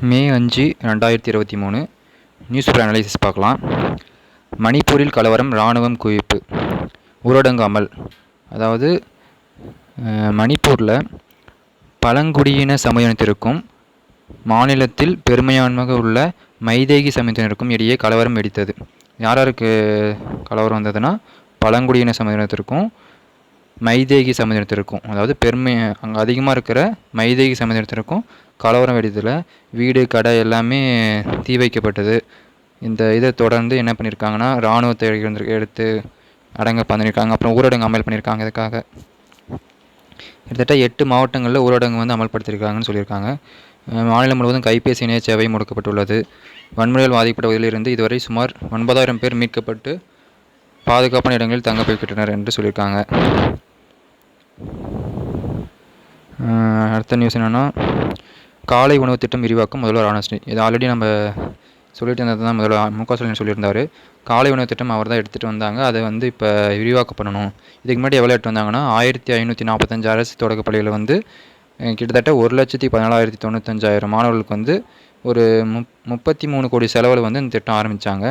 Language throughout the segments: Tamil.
மே அஞ்சு ரெண்டாயிரத்தி இருபத்தி மூணு நியூஸ் பேப்பர் அனலைசிஸ் பார்க்கலாம். மணிப்பூரில் கலவரம் இராணுவம் குவிப்பு. ஊரடங்கு அமல் அதாவது மணிப்பூரில் பழங்குடியின சமூகத்திற்கும் மாநிலத்தில் பெரும்பான்மையாக உள்ள மைதேகி சமூகத்தினருக்கும் இடையே கலவரம் வெடித்தது. யார் யாருக்கு கலவரம் வந்ததுன்னா பழங்குடியின சமூகத்திற்கும் மைதேகி சமுதாயத்திற்கும் அதாவது பெருமை அங்கே அதிகமாக இருக்கிற மைதேகி சமுதாயத்திற்கும் கலவரம் வெடித்ததில் வீடு கடை எல்லாமே தீ வைக்கப்பட்டது. இந்த இதை தொடர்ந்து என்ன பண்ணியிருக்காங்கன்னா இராணுவத்தை எடுத்து- எடுத்து அடங்க பண்ணியிருக்காங்க. அப்புறம் ஊரடங்கு அமல் பண்ணியிருக்காங்க இதுக்காக. கிட்டத்தட்ட எட்டு மாவட்டங்களில் ஊரடங்கு வந்து அமல்படுத்தியிருக்காங்கன்னு சொல்லியிருக்காங்க. மாநிலம் முழுவதும் கைபேசி இணைய சேவை முடக்கப்பட்டுள்ளது. வன்முறையால் பாதிக்கப்பட்ட பகுதியிலிருந்து இதுவரை சுமார் ஒன்பதாயிரம் பேர் மீட்கப்பட்டு பாதுகாப்பான இடங்களில் தங்க வைக்கின்றனர் என்று சொல்லியிருக்காங்க. அடுத்த நியூஸ் என்னென்னா காலை உணவு திட்டம் விரிவாக்கம் முதல்வர் ஆனஸ்டி இது ஆல்ரெடி நம்ம சொல்லிட்டு இருந்தது தான் முதல்வர் மு க ஸ்டாலின் சொல்லியிருந்தாரு. காலை உணவு திட்டம் அவர் தான் எடுத்துகிட்டு வந்தாங்க. அதை வந்து இப்போ விரிவாக்கம் பண்ணணும். இதுக்கு முன்னாடி எவ்வளோ எடுத்து வந்தாங்கன்னா ஆயிரத்தி ஐநூற்றி நாற்பத்தஞ்சு அரசு தொடக்கப்பள்ளியில் வந்து கிட்டத்தட்ட ஒரு லட்சத்தி பதினாலாயிரத்தி தொண்ணூத்தஞ்சாயிரம் மாணவர்களுக்கு வந்து ஒரு முப் முப்பத்தி மூணு கோடி செலவில் வந்து இந்த திட்டம் ஆரம்பித்தாங்க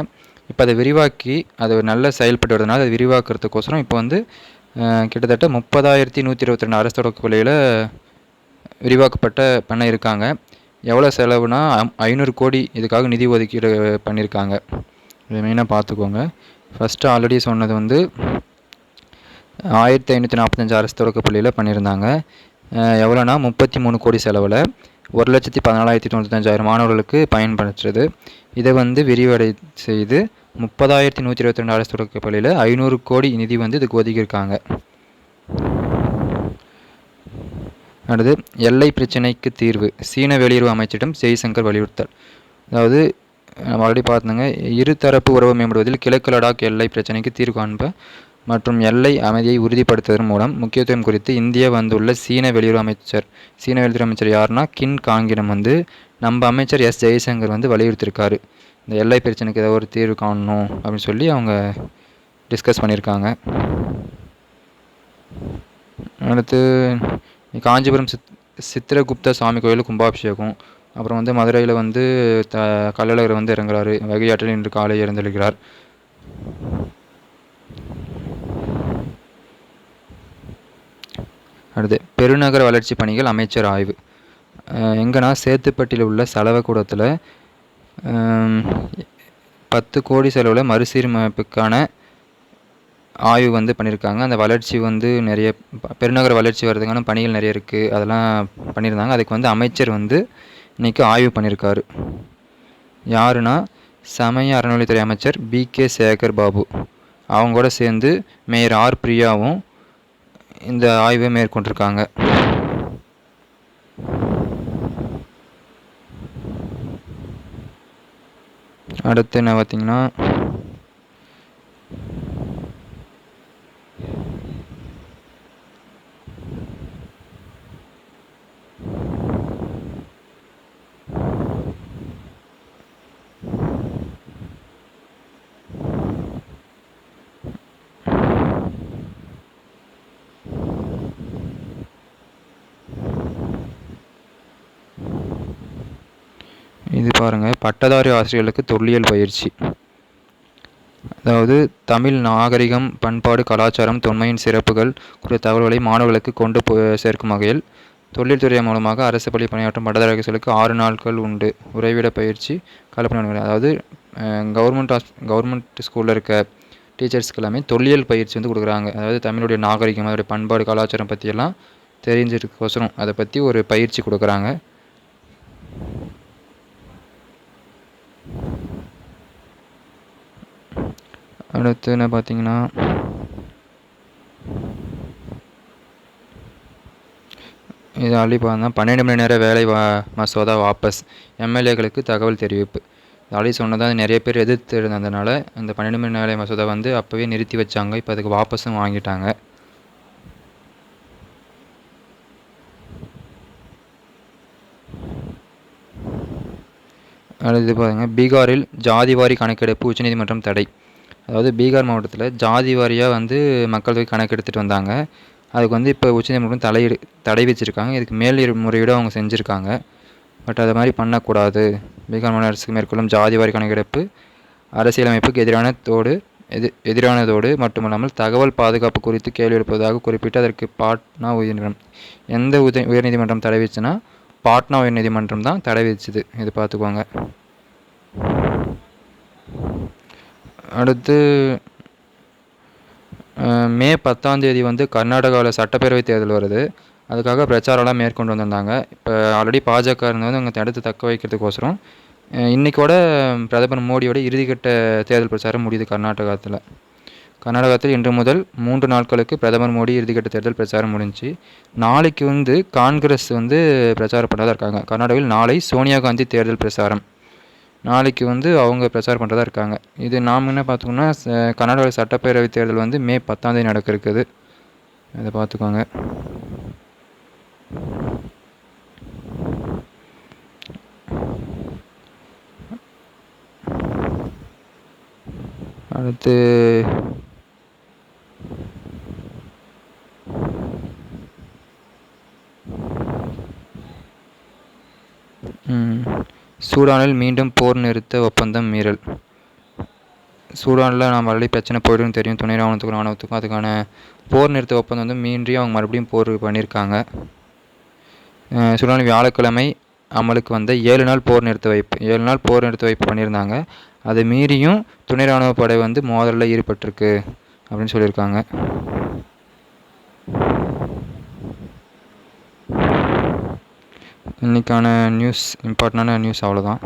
இப்போ அதை விரிவாக்கி அது நல்ல செயல்பட்டு வரதுனால அதை விரிவாக்குறதுக்கோசரம் இப்போ வந்து கிட்டத்தட்ட முப்பதாயிரத்தி நூற்றி இருபத்தி ரெண்டு அரசு தொடக்க விலையில் விரிவாக்கப்பட்ட பண்ண இருக்காங்க. எவ்வளோ செலவுனா ஐநூறு கோடி இதுக்காக நிதி ஒதுக்கீடு பண்ணியிருக்காங்க இதை மெயினாக பார்த்துக்கோங்க. ஃபஸ்ட்டு ஆல்ரெடி சொன்னது வந்து ஆயிரத்தி ஐநூற்றி நாற்பத்தஞ்சு அரசு தொடக்க பள்ளியில் பண்ணியிருந்தாங்க. எவ்வளோனா முப்பத்தி மூணு கோடி செலவில் ஒரு லட்சத்தி பதினாலாயிரத்தி தொண்ணூத்தஞ்சாயிரம் மாணவர்களுக்கு பயன்படுத்துறது. இதை வந்து விரிவடை செய்து முப்பதாயிரத்தி நூற்றி இருபத்தி ரெண்டு அரசு தொடக்கப் பள்ளியில் ஐநூறு கோடி நிதி வந்து இதுக்கு ஒதுக்கியிருக்காங்க. அடுத்து எல்லை பிரச்சினைக்கு தீர்வு. சீன வெளியுறவு அமைச்சரிடம் ஜெய்சங்கர் வலியுறுத்தல். அதாவது நம்ம ஆல்ரெடி பார்த்துங்க இருதரப்பு உறவு மேம்படுவதில் கிழக்கு லடாக் எல்லை பிரச்சினைக்கு தீர்வு காண்ப மற்றும் எல்லை அமைதியை உறுதிப்படுத்துவதன் மூலம் முக்கியத்துவம் குறித்து இந்தியா வந்துள்ள சீன வெளியுறவு அமைச்சர் சீன வெளியுறவு அமைச்சர் யாருன்னா கின் காங்கிடம் வந்து நம்ம அமைச்சர் எஸ் ஜெய்சங்கர் வந்து வலியுறுத்தியிருக்காரு. இந்த எல்லை பிரச்சனைக்கு ஏதாவது ஒரு தீர்வு காணணும் அப்படின்னு சொல்லி அவங்க டிஸ்கஸ் பண்ணியிருக்காங்க. அடுத்து காஞ்சிபுரம் சித் சித்திரகுப்த சுவாமி கோயில் கும்பாபிஷேகம். அப்புறம் வந்து மதுரையில் வந்து த கள்ளழகர் வந்து இறங்குறாரு. வகையாற்றில் இன்று காலை இறந்தெழுகிறார் அடுத்து பெருநகர வளர்ச்சி பணிகள் அமைச்சர் ஆய்வு. எங்கன்னா சேத்துப்பட்டியில் உள்ள சலவக்கூடத்தில் பத்து கோடி செலவில் மறுசீரமைப்புக்கான ஆய்வு வந்து பண்ணியிருக்காங்க அந்த வளர்ச்சி வந்து நிறைய பெருநகர வளர்ச்சி வர்றதுக்கான பணிகள் நிறைய இருக்குது அதெல்லாம் பண்ணியிருந்தாங்க அதுக்கு வந்து அமைச்சர் வந்து இன்னைக்கு ஆய்வு பண்ணியிருக்காரு யாருன்னா சமய அறநிலைத்துறை அமைச்சர் பி கே சேகர் பாபு. அவங்க கூட சேர்ந்து மேயர் ஆர் பிரியாவும் இந்த ஆய்வை மேற்கொண்டிருக்காங்க. அடுத்து என்ன பார்த்தீங்கன்னா இது பாருங்கள் பட்டதாரி ஆசிரியர்களுக்கு தொல்லியல் பயிற்சி. அதாவது தமிழ் நாகரிகம் பண்பாடு கலாச்சாரம் தொன்மையின் சிறப்புகள் குறித்த தகவல்களை மாணவர்களுக்கு கொண்டு போ சேர்க்கும் வகையில் தொழில்துறை மூலமாக அரசு பள்ளி பணியாற்றும் பட்டதாரி ஆசிரியர்களுக்கு ஆறு நாட்கள் உண்டு. உறைவிட பயிற்சி கலப்பணி அதாவது கவர்மெண்ட் ஹாஸ் கவர்மெண்ட் ஸ்கூலில் இருக்க டீச்சர்ஸ்க்கு எல்லாமே தொல்லியல் பயிற்சி வந்து கொடுக்குறாங்க. அதாவது தமிழுடைய நாகரிகம் அதோடைய பண்பாடு கலாச்சாரம் பற்றியெல்லாம் தெரிஞ்சிருக்கோசரம். அதை பற்றி ஒரு பயிற்சி கொடுக்குறாங்க. அடுத்து என்ன பார்த்தீங்கன்னா இது ஆல்ரெடி பார்த்தா பன்னெண்டு மணி நேர வேலை வா மசோதா வாபஸ். எம்எல்ஏக்களுக்கு தகவல் தெரிவிப்பு. ஆல்ரெடி சொன்னதாக நிறைய பேர் எதிர்த்து இருந்ததுனால அந்த பன்னெண்டு மணி நேர மசோதா வந்து அப்போவே நிறுத்தி வச்சாங்க. இப்போ அதுக்கு வாபஸும் வாங்கிட்டாங்க. அடுத்து பாருங்கள் பீகாரில் ஜாதிவாரி கணக்கெடுப்பு உச்சநீதிமன்றம் தடை. அதாவது பீகார் மாவட்டத்தில் ஜாதி வாரியாக வந்து மக்கள் தொகை கணக்கெடுத்துட்டு வந்தாங்க. அதுக்கு வந்து இப்போ உச்சநீதிமன்றம் தலையிடு தடை வச்சுருக்காங்க இதுக்கு மேல் முறையீடு அவங்க செஞ்சுருக்காங்க. பட் அது மாதிரி பண்ணக்கூடாது. பீகார் மாநில அரசுக்கு மேற்கொள்ளும் ஜாதி வாரி கணக்கெடுப்பு அரசியலமைப்புக்கு எதிரானதோடு எதிர் எதிரானதோடு மட்டுமல்லாமல் தகவல் பாதுகாப்பு குறித்து கேள்வி எழுப்பதாக குறிப்பிட்டு அதற்கு பாட்னா உயர்நீதிமன்றம் எந்த உத உயர்நீதிமன்றம் தடை வச்சுன்னா பாட்னா உயர்நீதிமன்றம் தான் தடை விதிச்சுது. இது பார்த்துக்கோங்க. அடுத்து மே பத்தாம் தேதி வந்து கர்நாடகாவில் சட்டப்பேரவை தேர்தல் வருது. அதுக்காக பிரச்சாரம்லாம் மேற்கொண்டு வந்திருந்தாங்க. இப்போ ஆல்ரெடி பாஜக இருந்தது அவங்க தடுத்து தக்க வைக்கிறதுக்கோசரம் இன்றைக்கோட இன்னைக்கோட பிரதமர் மோடியோட இறுதிக்கட்ட தேர்தல் பிரச்சாரம் முடியுது கர்நாடகத்தில். கர்நாடகத்தில் இன்று முதல் மூன்று நாட்களுக்கு பிரதமர் மோடி இறுதிக்கட்ட தேர்தல் பிரச்சாரம் முடிஞ்சுச்சு நாளைக்கு வந்து காங்கிரஸ் வந்து பிரச்சாரம் பண்ணுறதா இருக்காங்க. கர்நாடகாவில் நாளை சோனியா காந்தி தேர்தல் பிரச்சாரம். நாளைக்கு வந்து அவங்க பிரச்சாரம் பண்ணுறதா இருக்காங்க. இது நாம் என்ன பார்த்துக்கோன்னா ச- சட்டப்பேரவைத் சட்டப்பேரவை தேர்தல் வந்து மே பத்தாந்தேதி நடக்க இருக்குது அதை பார்த்துக்கோங்க. அடுத்து ம், சூடானில் மீண்டும் போர் நிறுத்த ஒப்பந்தம் மீறல். சூடானில் நம்ம ஆல்ரெடி பிரச்சனை போய்டுன்னு தெரியும். துணை ராணுவத்துக்கும் ராணுவத்துக்கும் அதுக்கான போர் நிறுத்த ஒப்பந்தம் வந்து மீறி அவங்க மறுபடியும் போர் பண்ணியிருக்காங்க. சூடானில் வியாழக்கிழமை அமலுக்கு வந்த ஏழு நாள் போர் நிறுத்த வைப்பு ஏழு நாள் போர் நிறுத்த வைப்பு பண்ணியிருந்தாங்க. அதை மீறியும் துணை ராணுவ படை வந்து மோதலில் ஈடுபட்டிருக்கு அப்படின்னு சொல்லியிருக்காங்க. இன்றைக்கான நியூஸ் இம்பார்ட்டண்டான நியூஸ் அவ்வளோதான்